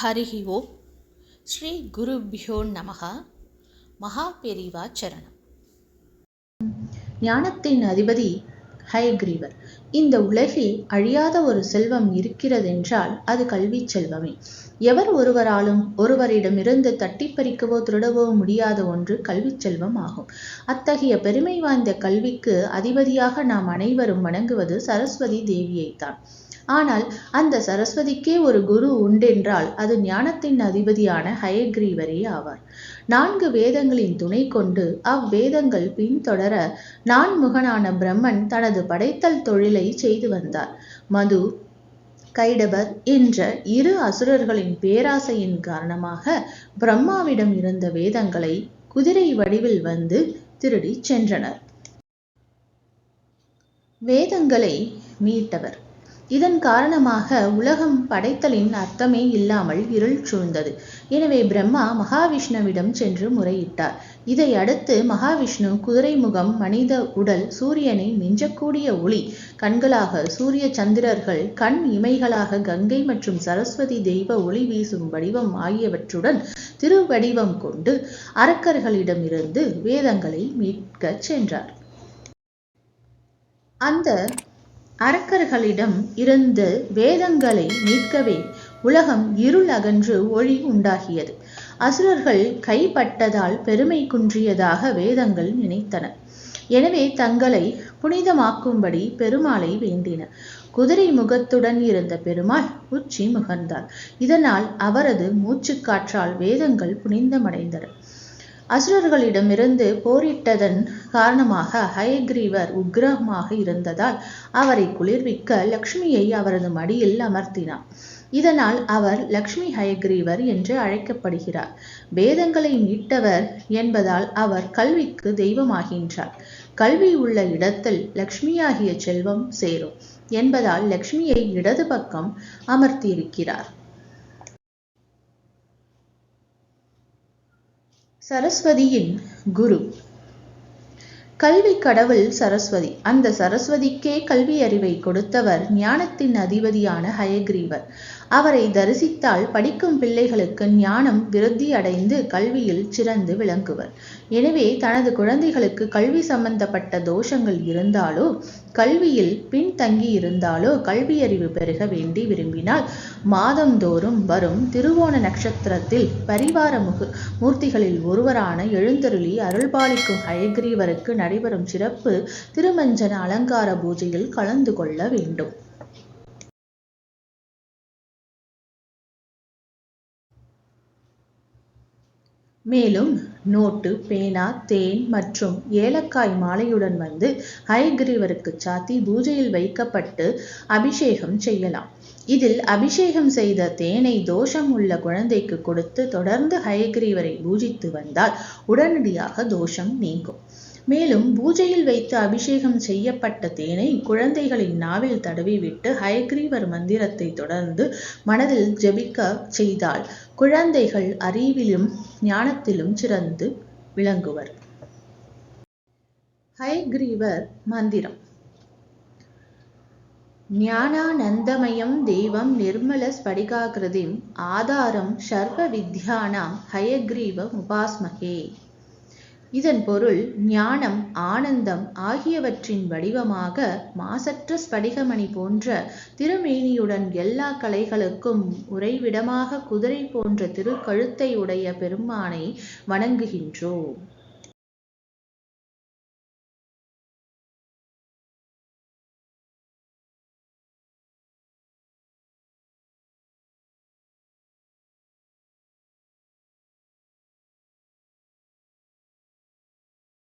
ஹரிஹி ஓம் ஸ்ரீ குருபியோ நமக மகா பெரிவா சரணம் ஞானத்தின் அதிபதி ஹயக்ரீவர் இந்த உலகில் அழியாத ஒரு செல்வம் இருக்கிறதென்றால் அது கல்வி செல்வமே. எவர் ஒருவராலும் ஒருவரிடமிருந்து தட்டி பறிக்கவோ திருடவோ முடியாத ஒன்று கல்வி செல்வம் ஆகும். அத்தகைய பெருமை வாய்ந்த கல்விக்கு அதிபதியாக நாம் அனைவரும் வணங்குவது சரஸ்வதி தேவியைத்தான். ஆனால் அந்த சரஸ்வதிக்கே ஒரு குரு உண்டென்றால் அது ஞானத்தின் அதிபதியான ஹயக்ரீவரே ஆவார். நான்கு வேதங்களின் துணை கொண்டு அவ்வேதங்கள் பின்தொடர நான்முகனான பிரம்மன் தனது படைத்தல் தொழிலை செய்து வந்தார். மது கைடபர் என்ற இரு அசுரர்களின் பேராசையின் காரணமாக பிரம்மாவிடம் இருந்த வேதங்களை குதிரை வடிவில் வந்து திருடி சென்றனர். வேதங்களை மீட்டவர். இதன் காரணமாக உலகம் படைத்தலின் அர்த்தமே இல்லாமல் இருள் சூழ்ந்தது. எனவே பிரம்மா மகாவிஷ்ணுவிடம் சென்று முறையிட்டார். இதை அடுத்து மகாவிஷ்ணு குதிரை முகம் மனித உடல் சூரியனை மிஞ்சக்கூடிய ஒளி கண்களாக சூரிய சந்திரர்கள் கண் இமைகளாக கங்கை மற்றும் சரஸ்வதி தெய்வ ஒளி வீசும் வடிவம் ஆகியவற்றுடன் திருவடிவம் கொண்டு அரக்கர்களிடமிருந்து வேதங்களை மீட்கச் சென்றார். அந்த அரக்கர்களிடம் இருந்து வேதங்களை மீட்கவே உலகம் இருள் அகன்று ஒளி உண்டாகியது. அசுரர்கள் கைப்பட்டதால் பெருமை குன்றியதாக வேதங்கள் நினைத்தன. எனவே தங்களை புனிதமாக்கும்படி பெருமாளை வேண்டின. குதிரை முகத்துடன் இருந்த பெருமாள் உச்சி முகர்ந்தார் இதனால் அவரது மூச்சுக்காற்றால் வேதங்கள் புனிதமடைந்தன. அசுரர்களிடமிருந்து போரிட்டதன் காரணமாக ஹயக்ரீவர் உக்ரமாக இருந்ததால் அவரை குளிர்விக்க லக்ஷ்மியை அவரது மடியில் அமர்த்தினார். இதனால் அவர் லக்ஷ்மி ஹயக்ரீவர் என்று அழைக்கப்படுகிறார். வேதங்களை மீட்டவர் என்பதால் அவர் கல்விக்கு தெய்வமாகின்றார். கல்வி உள்ள இடத்தில் லக்ஷ்மியாகிய செல்வம் சேரும் என்பதால் லக்ஷ்மியை இடது பக்கம் அமர்த்தியிருக்கிறார். சரஸ்வதியின் குரு. கல்வி கடவுள் சரஸ்வதி. அந்த சரஸ்வதிக்கே கல்வி அறிவை கொடுத்தவர் ஞானத்தின் அதிபதியான ஹயக்ரீவர். அவரை தரிசித்தால் படிக்கும் பிள்ளைகளுக்கு ஞானம் விருத்தி அடைந்து கல்வியில் சிறந்து விளங்குவர். எனவே தனது குழந்தைகளுக்கு கல்வி சம்பந்தப்பட்ட தோஷங்கள் இருந்தாலோ கல்வியில் பின்தங்கி இருந்தாலோ கல்வியறிவு பெருக வேண்டி விரும்பினால் மாதந்தோறும் வரும் திருவோண நட்சத்திரத்தில் பரிவார முகு மூர்த்திகளில் ஒருவரான எழுந்தருளி அருள்பாலிக்கும் அழகிரீவருக்கு நடைபெறும் சிறப்பு திருமஞ்சன அலங்கார பூஜையில் கலந்து கொள்ள வேண்டும். மேலும் நோட்டு பேனா தேன் மற்றும் ஏலக்காய் மாலையுடன் வந்து ஹயக்ரீவருக்கு சாத்தி பூஜையில் வைக்கப்பட்டு அபிஷேகம் செய்யலாம். இதில் அபிஷேகம் செய்த தேனை தோஷம் உள்ள குழந்தைக்கு கொடுத்து தொடர்ந்து ஹயக்ரீவரை பூஜித்து வந்தால் உடனடியாக தோஷம் நீங்கும். மேலும் பூஜையில் வைத்து அபிஷேகம் செய்யப்பட்ட தேனை குழந்தைகளின் நாவில் தடவிவிட்டு ஹயக்ரீவர் மந்திரத்தை தொடர்ந்து மனதில் ஜெபிக்க செய்தால் குழந்தைகள் அறிவிலும் ஞானத்திலும் சிறந்து விளங்குவர். ஹயக்ரீவர் மந்திரம். ஞானானந்தமயம் தெய்வம் நிர்மல ஸ்படிகாகிருதிம் ஆதாரம் சர்வ வித்யானாம் ஹயக்ரீவ உபாஸ்மகே. இதன் பொருள் ஞானம் ஆனந்தம் ஆகியவற்றின் வடிவமாக மாசற்ற ஸ்படிகமணி போன்ற திருமேனியுடன் எல்லா கலைகளுக்கும் உறைவிடமாக குதிரை போன்ற திருக்கழுத்தை உடைய பெருமானை வணங்குகின்றோம்.